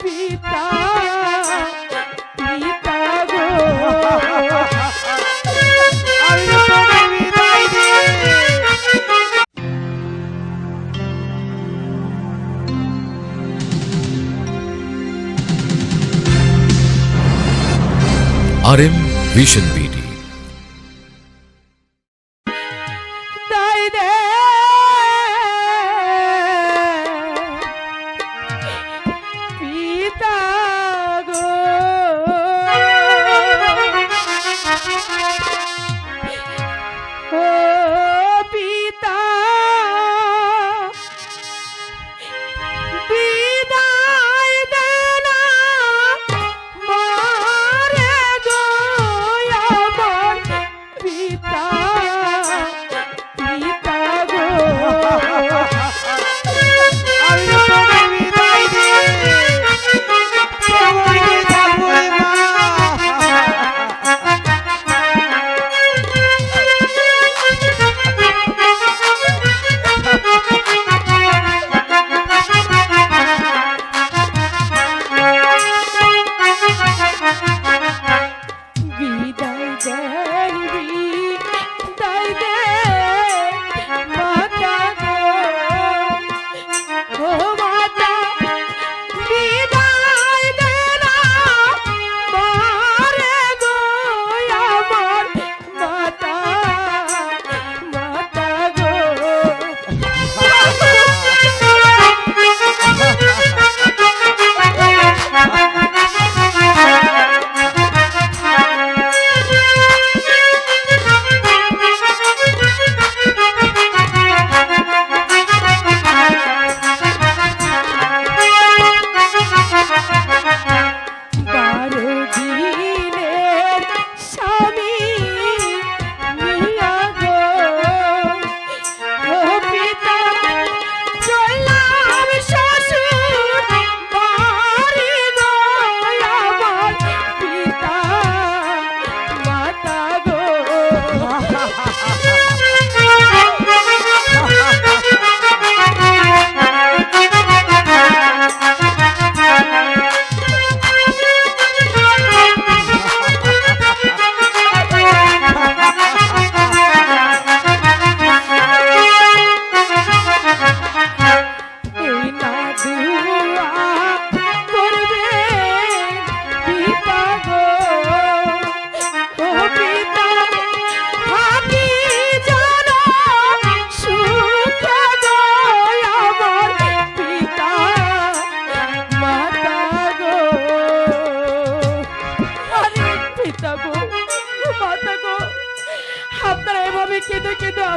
পিতা পিতা গো আমি তোকে বিদায়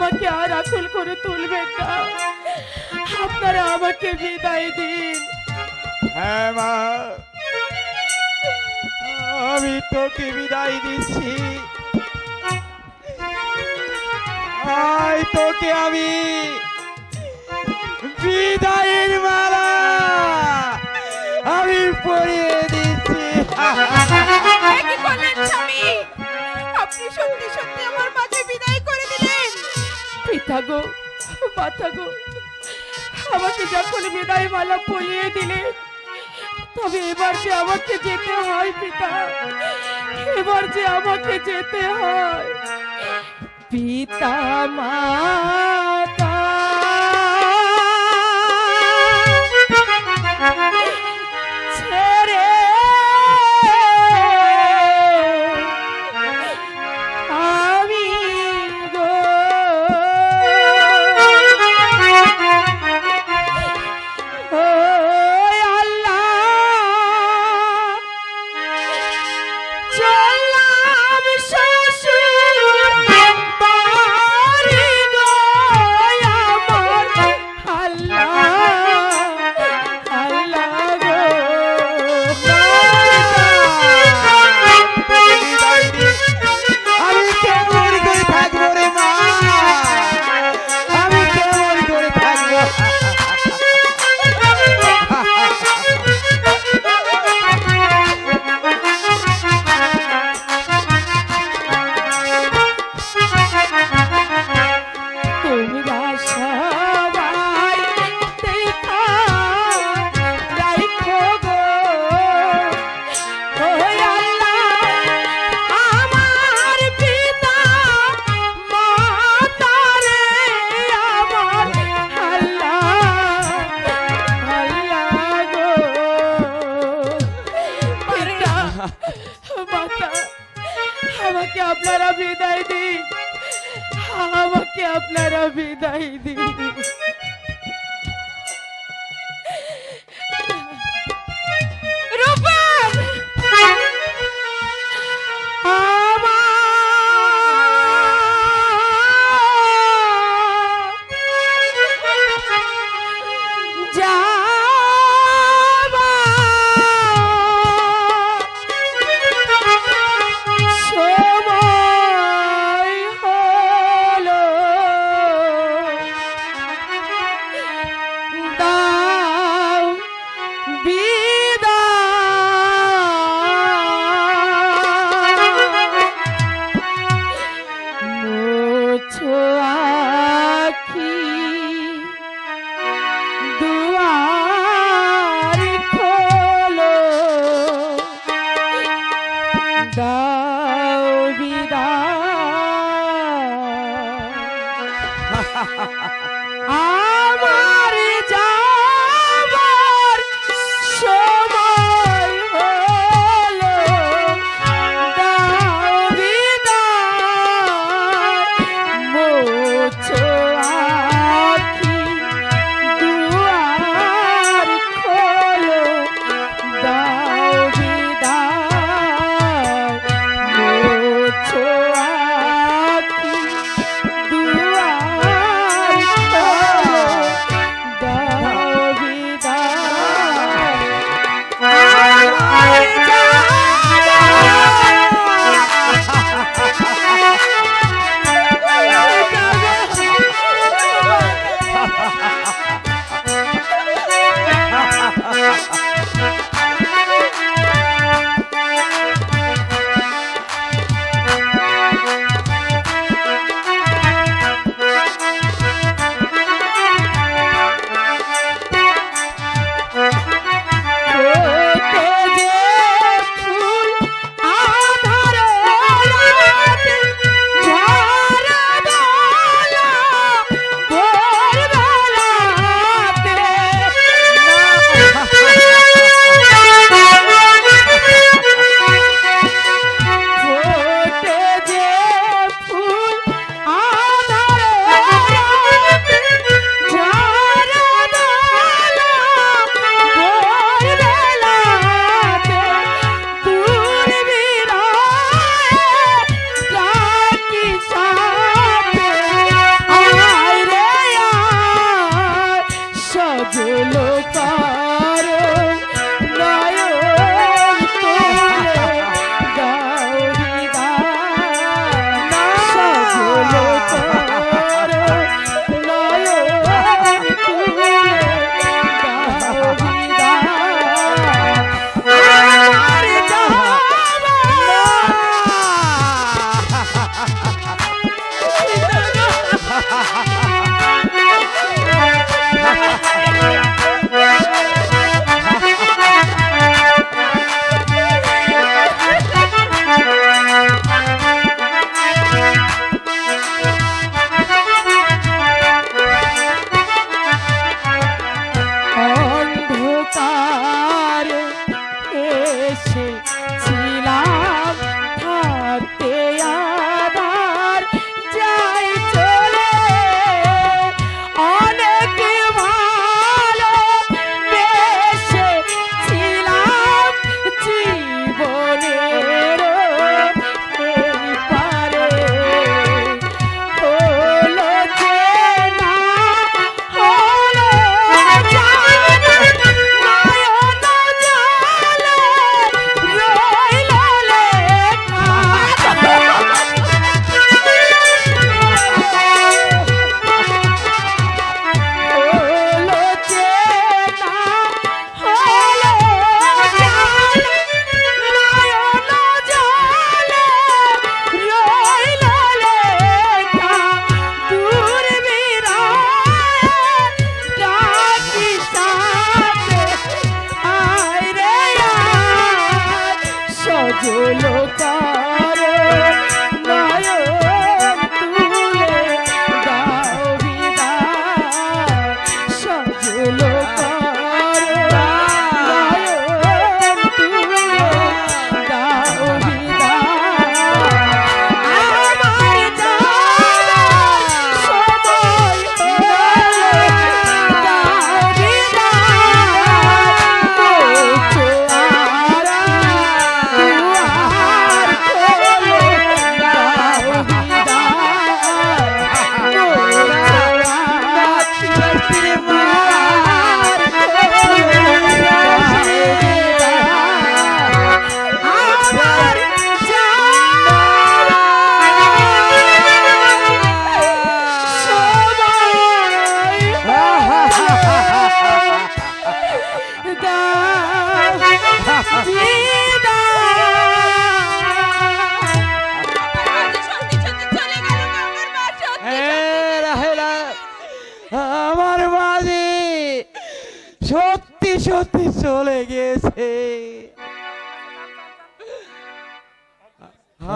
আমাকে আর আকুল করে তুলবেন না। আপনারা আমাকে বিদায় দিন। হ্যাঁ মা। আমি তোকে বিদায় দিচ্ছি। আয় তোকে আমি। বিদায়ের মালা আমি পরিয়ে দিচ্ছি। আপনি সত্যি সত্যি আমার মাকে বিদায় করে দিলেন? পিতা গো, মাতা গো, আমাকে যখন বিদায় মালা পরিয়ে দিলে, তবে এবার যে আমাকে যেতে হয় পিতা, এবার যে আমাকে যেতে হয়, পিতা, মাতা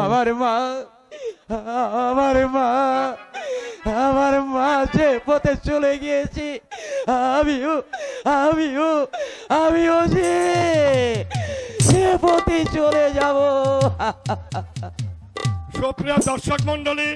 আমার মা আমার মা আমার মা, যে পথে চলে গিয়েছি। আমিও আমিও আমিও যে সে পথে চলে যাব। সুপ্রিয় দর্শক মন্ডলী